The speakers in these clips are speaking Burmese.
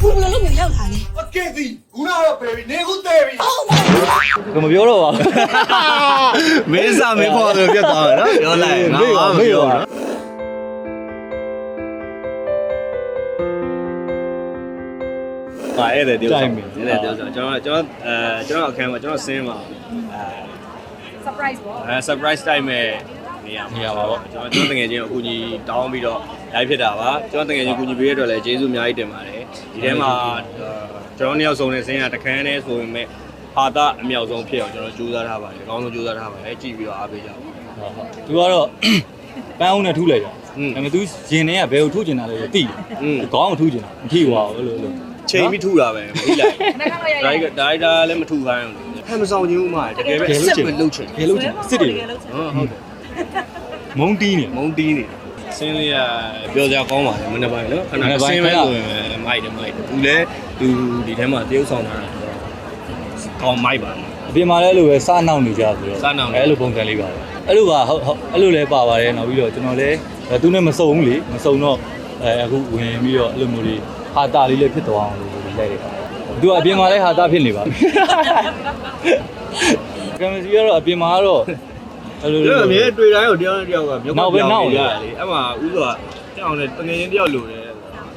ဘူးဘယ်လိုလုပ်မျိုးရောက်လာလဲအကဲစီခုနကတော့ပဲပြီနေခုသေးပြီကမပြောတော့ပါဘူးမင်းစားမင်းပေါ်ဆိုပြတ်သွားတယ်နော်ပြောလိုက်ငါမေ့ပါမမေ့ပြောပါဘူးပါအဲ့ဒါဒီလိုအဲ့ဒါဒီလိုကျွန်တော်ကျွန်တော်အဲကျွန်တော်အခန်းမှာကျွန်တော်ဆင်းမှာအဲ surprise ပေါ့အဲ surprise time မဲ့ နေရမှာနေရပါပေါ့ကျွန်တော်ကျွန်တော်တကယ်ချင်းအကူအညီတောင်းပြီးတော့ live ဖြစ်တာပါကျွန်တော်တကယ်ချင်းအကူအညီပေးရတဲ့အတွက်လည်းကျေးဇူးအများကြီးတင်ပါတယ်ဒီထဲမှာကျွန်တော်နှစ်ယောက်စုံနေစင်းရတခန်းနဲ့ဆိုရင်မဲ့ဟာတာအမြောက်ဆုံးဖြစ်အောင်ကျွန်တော်ကြိုးစားထားပါတယ်အကောင်းဆုံးကြိုးစားထားပါတယ်ကြည့်ပြီးတော့အားပေးကြပါဟုတ်ဟုတ်သူကတော့ပန်းအောင်နဲ့ထူးလိုက်ကြဒါပေမဲ့ तू ရင်ထဲကဘယ်ကိုထူးကျင်တာလဲသိတယ်ခေါင်းကိုထူးကျင်တာမထီပါဘူးလို့လို့ချိန်ပြီးထူတာပဲမထီလိုက်ဒါရိုက်ဒါရိုက်တာလည်းမထူခိုင်းဘူးဟမ်မဆောင်ခြင်းဥမာတကယ်ပဲအစ်စ်ပဲလှုပ်ချင်တကယ်လှုပ်ချင်အစ်စ်တွေဟုတ်ဟုတ်တယ် မုံတီးနေမုံတီးနေဆင်းလေးကပြောကြကောင်းပါလေမနေ့ပိုင်းနော်ခဏဆင်းမဲဆိုရင်မိုက်တယ်မိုက်တယ်သူလည်းသူဒီထဲမှာတရုပ်ဆောင်တာကောင်းမိုက်ပါအပြင်မှာလည်းအဲ့လိုပဲစားနောက်နေကြဆိုတော့စားနှောက်နေအဲ့လိုပုံစံလေးပါပဲအဲ့လိုပါဟုတ်ဟုတ်အဲ့လိုလည်းပါပါတယ်နောက်ပြီးတော့ကျွန်တော်လည်းသူနဲ့မစုံဘူးလေမစုံတော့အဲအခုဝင်ပြီးတော့အဲ့လိုမျိုးလေးဟာတာလေးလည်းဖြစ်သွားအောင်လို့လိုက်တယ်သူကအပြင်မှာလည်းဟာတာဖြစ်နေပါပြီကင်မစီကတော့အပြင်မှာကတော့ အဲ့လိုဒါအမြဲတွေ့တိုင်းကိုတယောက်နဲ့တယောက်ကမြောက်နောက်ပဲနောက်ရလေလေအဲ့မှာဥစွာတောင်းတယ်တငယ်ချင်းတယောက်လိုတယ်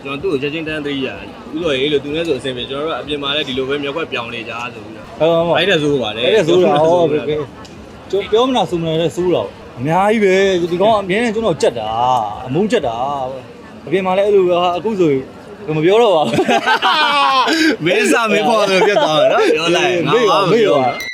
ကျွန်တော်သူ့ကိုချက်ချင်းတန်းသိရတယ်ဥစွာရေးလို့သူနဲ့ဆိုအဆင်ပြေကျွန်တော်တို့အပြင်မှာလည်းဒီလိုပဲမြောက်ဘက်ပြောင်းနေကြဆိုပြီးတော့ဟုတ်ပါလိုက်တဲ့ဆိုးပါလေအဲ့ဒါဆိုတာဟောဘယ်ကျွန်တော်ပြောမနာဆိုမနာလည်းစိုးတော့အများကြီးပဲဒီကောင်အမြဲတမ်းကျွန်တော်ကြက်တာအမုန်းကြက်တာအပြင်မှာလည်းအဲ့လိုပဲဟာအခုဆိုမပြောတော့ပါဘူးမင်းစားမင်းပေါ်ဆိုပြတ်သွားတယ်နော်ပြောလိုက်ငါမေ့ပါမမေ့ပြောပါဘူး